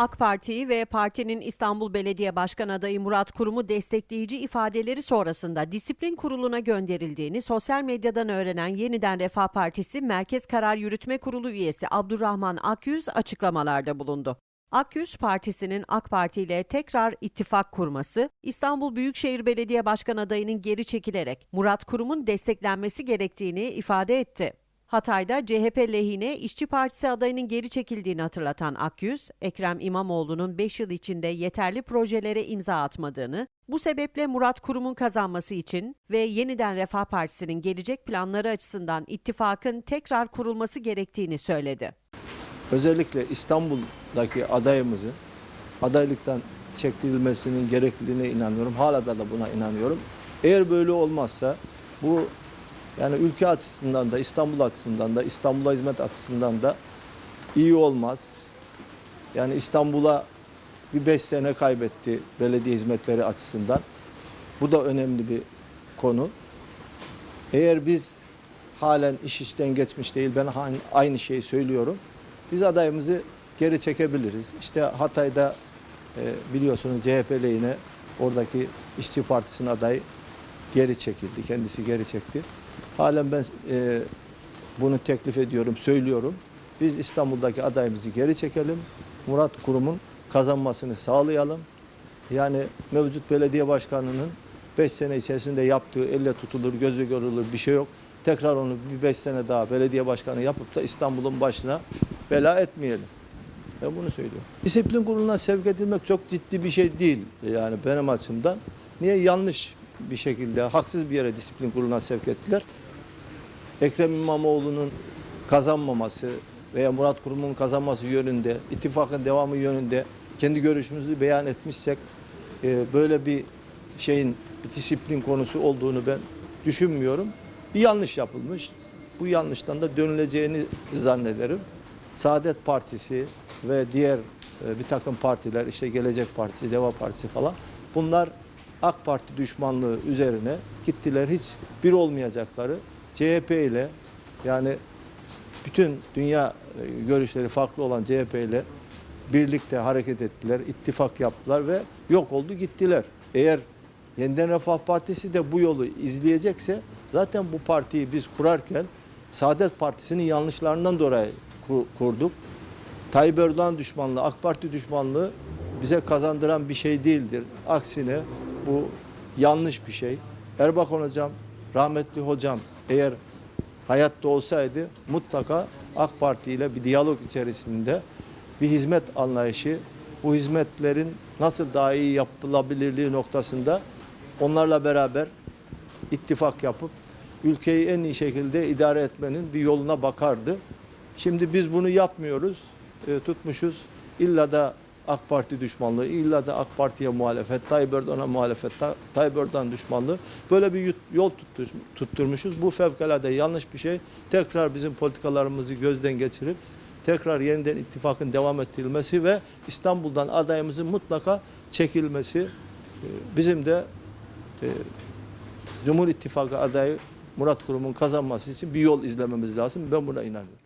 AK Parti'yi ve partinin İstanbul Belediye Başkan adayı Murat Kurum'u destekleyici ifadeleri sonrasında disiplin kuruluna gönderildiğini sosyal medyadan öğrenen Yeniden Refah Partisi Merkez Karar Yürütme Kurulu üyesi Abdurrahman Akyüz açıklamalarda bulundu. Akyüz Partisi'nin AK Parti ile tekrar ittifak kurması, İstanbul Büyükşehir Belediye Başkan adayının geri çekilerek Murat Kurum'un desteklenmesi gerektiğini ifade etti. Hatay'da CHP lehine İşçi Partisi adayının geri çekildiğini hatırlatan Akyüz, Ekrem İmamoğlu'nun 5 yıl içinde yeterli projelere imza atmadığını, bu sebeple Murat Kurum'un kazanması için ve yeniden Refah Partisi'nin gelecek planları açısından ittifakın tekrar kurulması gerektiğini söyledi. özellikle İstanbul'daki adayımızın adaylıktan çektirilmesinin gerekliliğine inanıyorum. Hala da, da buna inanıyorum. Eğer böyle olmazsa bu yani ülke açısından da İstanbul açısından da İstanbul'a hizmet açısından da iyi olmaz. Yani İstanbul'a bir beş sene kaybetti belediye hizmetleri açısından. Bu da önemli bir konu. Eğer biz halen iş işten geçmiş değil, ben aynı şeyi söylüyorum. Biz adayımızı geri çekebiliriz. İşte Hatay'da e, biliyorsunuz CHP lehine oradaki İşçi Partisi'nin adayı geri çekildi. Kendisi geri çekti. Halen ben e, bunu teklif ediyorum, söylüyorum. Biz İstanbul'daki adayımızı geri çekelim. Murat Kurum'un kazanmasını sağlayalım. Yani mevcut belediye başkanının 5 sene içerisinde yaptığı elle tutulur, gözü görülür bir şey yok. Tekrar onu bir 5 sene daha belediye başkanı yapıp da İstanbul'un başına bela etmeyelim. Ben bunu söylüyorum. Disiplin kuruluna sevk edilmek çok ciddi bir şey değil yani benim açımdan. Niye yanlış bir şekilde haksız bir yere disiplin kuruluna sevk ettiler? Ekrem İmamoğlu'nun kazanmaması veya Murat Kurum'un kazanması yönünde, ittifakın devamı yönünde kendi görüşümüzü beyan etmişsek e, böyle bir şeyin bir disiplin konusu olduğunu ben düşünmüyorum. Bir yanlış yapılmış. Bu yanlıştan da dönüleceğini zannederim. Saadet Partisi ve diğer e, bir takım partiler işte Gelecek Partisi, Deva Partisi falan bunlar AK Parti düşmanlığı üzerine gittiler hiç bir olmayacakları CHP ile yani bütün dünya e, görüşleri farklı olan CHP ile birlikte hareket ettiler, ittifak yaptılar ve yok oldu gittiler. Eğer Yeniden Refah Partisi de bu yolu izleyecekse zaten bu partiyi biz kurarken Saadet Partisi'nin yanlışlarından dolayı kur- kurduk. Tayyip Erdoğan düşmanlığı, AK Parti düşmanlığı bize kazandıran bir şey değildir. Aksine bu yanlış bir şey. Erbakan hocam, rahmetli hocam eğer hayatta olsaydı mutlaka AK Parti ile bir diyalog içerisinde bir hizmet anlayışı, bu hizmetlerin nasıl daha iyi yapılabilirliği noktasında onlarla beraber ittifak yapıp ülkeyi en iyi şekilde idare etmenin bir yoluna bakardı. Şimdi biz bunu yapmıyoruz. E, tutmuşuz. İlla da AK Parti düşmanlığı, illa da AK Parti'ye muhalefet, Tayyip Erdoğan'a muhalefet, Ta- Tayyip Erdoğan düşmanlığı. Böyle bir yol tuttur- tutturmuşuz. Bu fevkalade yanlış bir şey. Tekrar bizim politikalarımızı gözden geçirip tekrar yeniden ittifakın devam ettirilmesi ve İstanbul'dan adayımızın mutlaka çekilmesi e, bizim de e, Cumhur İttifakı adayı Murat Kurum'un kazanması için bir yol izlememiz lazım. Ben buna inanıyorum.